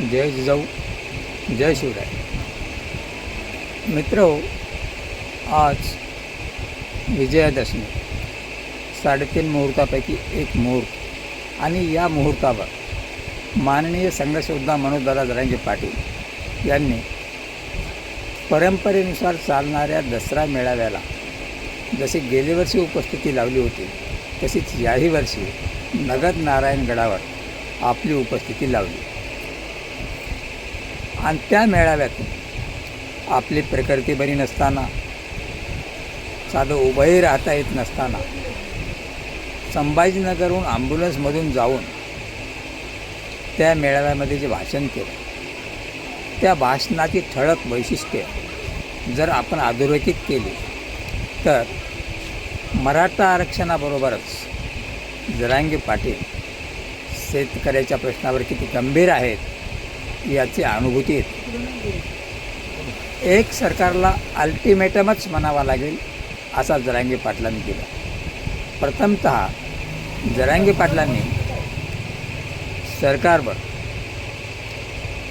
जय जिजाऊ जय शिवराय. मित्र आज विजयादशमी. साडेतीन मुहूर्तापैकी एक मुहूर्त. आणि या मुहूर्तावर माननीय संघशोद्धा मनोजदादा जरांगे पाटील यांनी परंपरेनुसार चालणाऱ्या दसरा मेळाव्याला जशी गेल्या वर्षी उपस्थिती लावली होती तशीच याही वर्षी नगद नारायणगडावर आपली उपस्थिती लावली. आणि त्या मेळाव्यातून आपली प्रकृती बरी नसताना साधं उभंही राहता येत नसताना संभाजीनगरहून ॲम्ब्युलन्समधून जाऊन त्या मेळाव्यामध्ये जे भाषण केलं त्या भाषणाची ठळक वैशिष्ट्ये जर आपण अधोरेखित केली तर मराठा आरक्षणाबरोबरच जरांगी पाटील शेतकऱ्याच्या प्रश्नावर किती गंभीर आहेत याची अनुभूती येते एक सरकारला अल्टिमेटमच म्हणावा लागेल असा जरांगे पाटलांनी केला. प्रथमत जरांगे पाटलांनी सरकारवर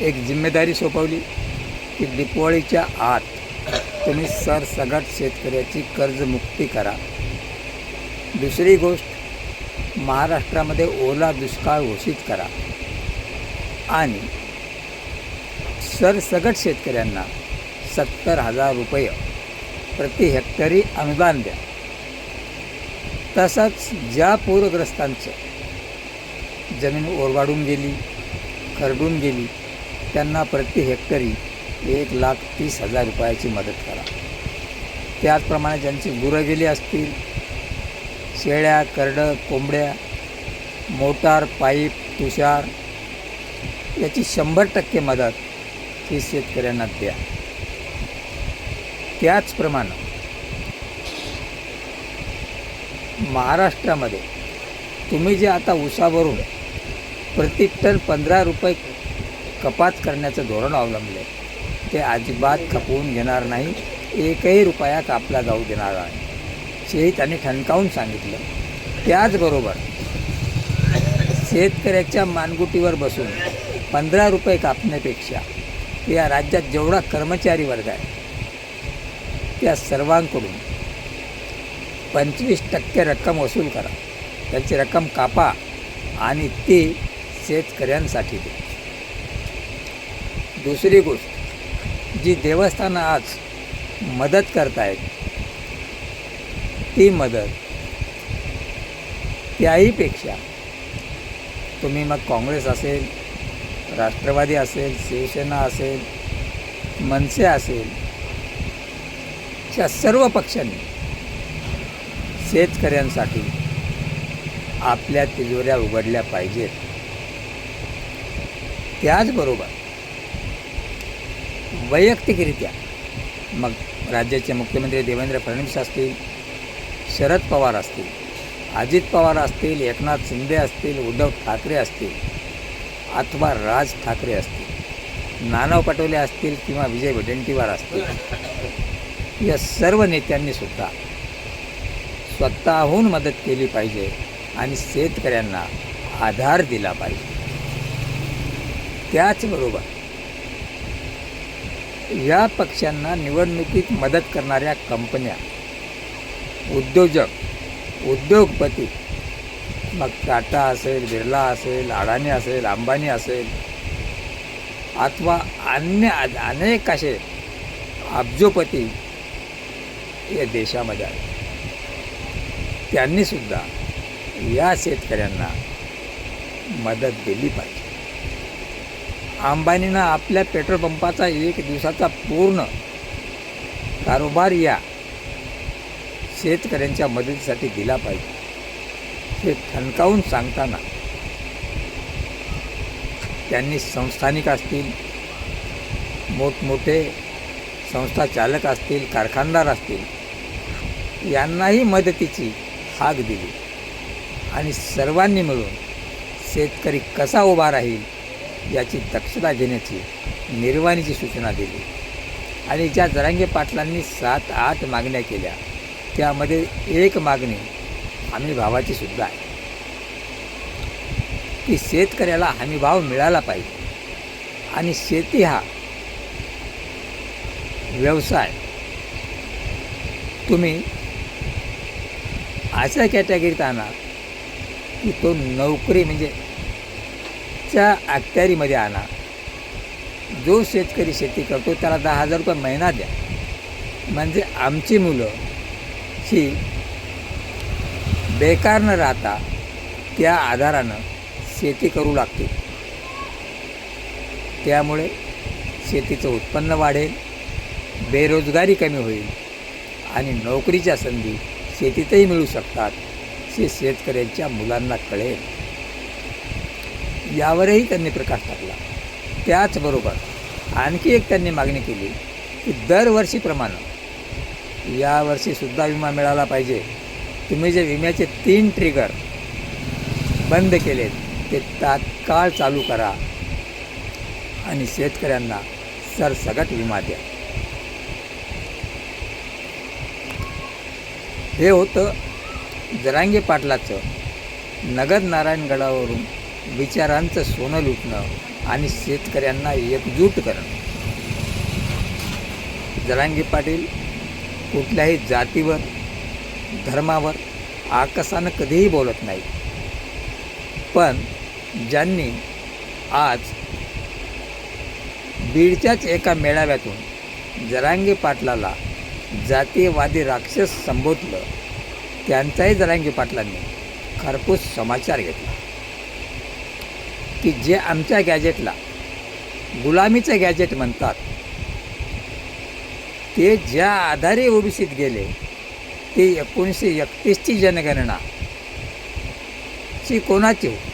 एक जिम्मेदारी सोपवली की दिपवाळीच्या आत तुम्ही सरसगट शेतकऱ्याची कर्जमुक्ती करा. दुसरी गोष्ट महाराष्ट्रामध्ये ओला दुष्काळ घोषित करा. आणि सरसगट शेतकऱ्यांना सत्तर हजार रुपये प्रति हेक्टरी अनुदान द्या. तसंच ज्या पूरग्रस्तांचं जमीन ओरवाडून गेली खरडून गेली त्यांना प्रति हेक्टरी एक लाख तीस हजार रुपयाची मदत करा. त्याचप्रमाणे ज्यांची गुरं गेली असतील शेळ्या करडं कोंबड्या मोटार पाईप तुषार याची शंभर टक्के मदत ती शेतकऱ्यांना द्या. त्याचप्रमाणे महाराष्ट्रामध्ये तुम्ही जे आता उसावरून प्रति टन पंधरा रुपये कपात करण्याचं धोरण अवलंबले ते अजिबात खपवून घेणार नाही. एकही रुपया कापला जाऊ देणार नाही. हेही त्यांनी ठणकावून सांगितलं. त्याचबरोबर शेतकऱ्याच्या मानगुटीवर बसून पंधरा रुपये कापण्यापेक्षा या राज्यात जेवढा कर्मचारी वर्ग आहे त्या सर्वांकडून पंचवीस टक्के रक्कम वसूल करा. त्याची रक्कम कापा आणि ती शेतकऱ्यांसाठी दे दुसरी गोष्ट जी देवस्थानं आज मदत करतायत ती मदत त्याहीपेक्षा तुम्ही मग काँग्रेस असेल राष्ट्रवादी असेल शिवसेना असेल मनसे असेल अशा सर्व पक्षांनी शेतकऱ्यांसाठी आपल्या तिजोऱ्या उघडल्या पाहिजेत. त्याचबरोबर वैयक्तिकरित्या मग राज्याचे मुख्यमंत्री देवेंद्र फडणवीस असतील शरद पवार असतील अजित पवार असतील एकनाथ शिंदे असतील उद्धव ठाकरे असतील अथवा राज ठाकरे असतील नानाव पटोले असतील किंवा विजय वडेंटीवार असतील या सर्व नेत्यांनी सुद्धा स्वतःहून मदत केली पाहिजे आणि शेतकऱ्यांना आधार दिला पाहिजे. त्याचबरोबर या पक्षांना निवडणुकीत मदत करणाऱ्या कंपन्या उद्योजक उद्योगपती मग टाटा असेल बिर्ला असेल अडाणी असेल अंबानी असेल अथवा अन्य अनेक असे अब्जोपती या देशामध्ये आहेत. त्यांनीसुद्धा या शेतकऱ्यांना मदत दिली पाहिजे. अंबानीनं आपल्या पेट्रोल पंपाचा एक दिवसाचा पूर्ण कारोबार या शेतकऱ्यांच्या मदतीसाठी दिला पाहिजे. हे ठणकावून सांगताना त्यांनी संस्थानिक असतील मोठमोठे संस्था चालक असतील कारखानदार असतील यांनाही मदतीची हाक दिली. आणि सर्वांनी मिळून शेतकरी कसा उभा राहील याची दक्षता घेण्याची निर्वाणीची सूचना दिली. आणि ज्या जरांगे पाटलांनी सात आठ मागण्या केल्या त्यामध्ये एक मागणी हमी भावाची सुद्धा आहे. की शेतकऱ्याला हमी भाव मिळाला पाहिजे. आणि शेती हा व्यवसाय. तुम्ही अशा कॅटेगरीत आणा की तो नोकरी म्हणजे च्या अखत्यारीमध्ये आणा. जो शेतकरी शेती करतो त्याला दहा हजार रुपये महिना द्या. म्हणजे आमची मुलं ही बेकार न राहता त्या आधारानं शेती करू लागते. त्यामुळे शेतीचं उत्पन्न वाढेल बेरोजगारी कमी होईल आणि नोकरीच्या संधी शेतीतही मिळू शकतात हे शेतकऱ्यांच्या मुलांना कळेल. यावरही त्यांनी प्रकाश टाकला. त्याचबरोबर आणखी एक त्यांनी मागणी केली की दरवर्षीप्रमाणे यावर्षीसुद्धा विमा मिळाला पाहिजे. तुम्ही जे विम्याचे तीन ट्रिगर बंद केलेत ते तात्काळ चालू करा. आणि शेतकऱ्यांना सरसगट विमा द्या. हे होतं जरांगे पाटलाचं. नगद नारायणगडावरून विचारांचं सोनं लुटणं आणि शेतकऱ्यांना एकजूट करणं. जरांगे पाटील कुठल्याही जातीवर धर्मावर आकसानं कधीही बोलत नाही. पण ज्यांनी आज बीडच्याच एका मेळाव्यातून जरांगे पाटलाला जातीयवादी राक्षस संबोधलं त्यांचाही जरांगे पाटलांनी खरपूस समाचार घेतला. की जे आमच्या गॅजेटला गुलामीचं गॅजेट म्हणतात ते ज्या आधारे ओबीसीत गेले ती एकोणीसशे एकतीसची जनगणना. ची कोणाची? होती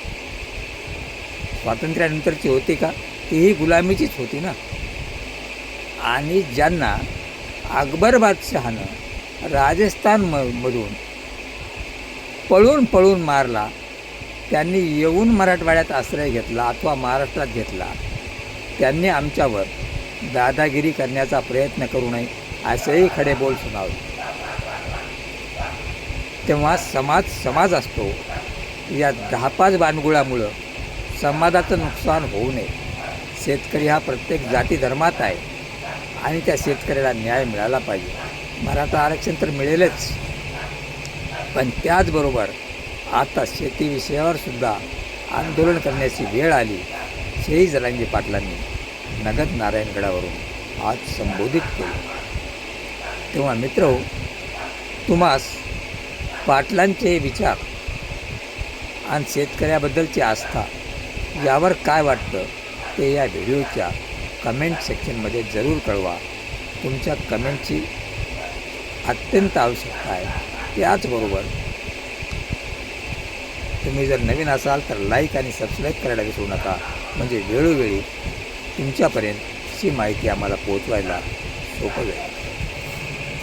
स्वातंत्र्यानंतरची होती का? तीही गुलामीचीच होती ना? आणि ज्यांना अकबर बादशहानं राजस्थान म मधून पळून पळून मारला त्यांनी येऊन मराठवाड्यात आश्रय घेतला अथवा महाराष्ट्रात घेतला त्यांनी आमच्यावर दादागिरी करण्याचा प्रयत्न करू नये असेही खडे बोल सुनावले. तेव्हा समाज समाज असतो. या दहा पाच बानगुळामुळं समाजाचं नुकसान होऊ नये. शेतकरी हा प्रत्येक जाती धर्मात आहे आणि त्या शेतकऱ्याला न्याय मिळाला पाहिजे. मराठा आरक्षण तर मिळेलच. पण त्याचबरोबर आता शेतीविषयावर सुद्धा आंदोलन करण्याची वेळ आली. हेही जरांगे पाटलांनी नगद नारायणगडावरून आज संबोधित केले. तेव्हा मित्र तुम्हास पाटलांचे विचार आणि शेतकऱ्याबद्दलची आस्था यावर काय वाटतं ते या व्हिडिओच्या कमेंट सेक्शनमध्ये जरूर कळवा. तुमच्या कमेंटची अत्यंत आवश्यकता आहे. त्याचबरोबर तुम्ही जर नवीन असाल तर लाईक आणि सबस्क्राईब करायला विसरू नका. म्हणजे वेळोवेळी तुमच्यापर्यंत ही माहिती आम्हाला पोचवायला सोपं जाईल.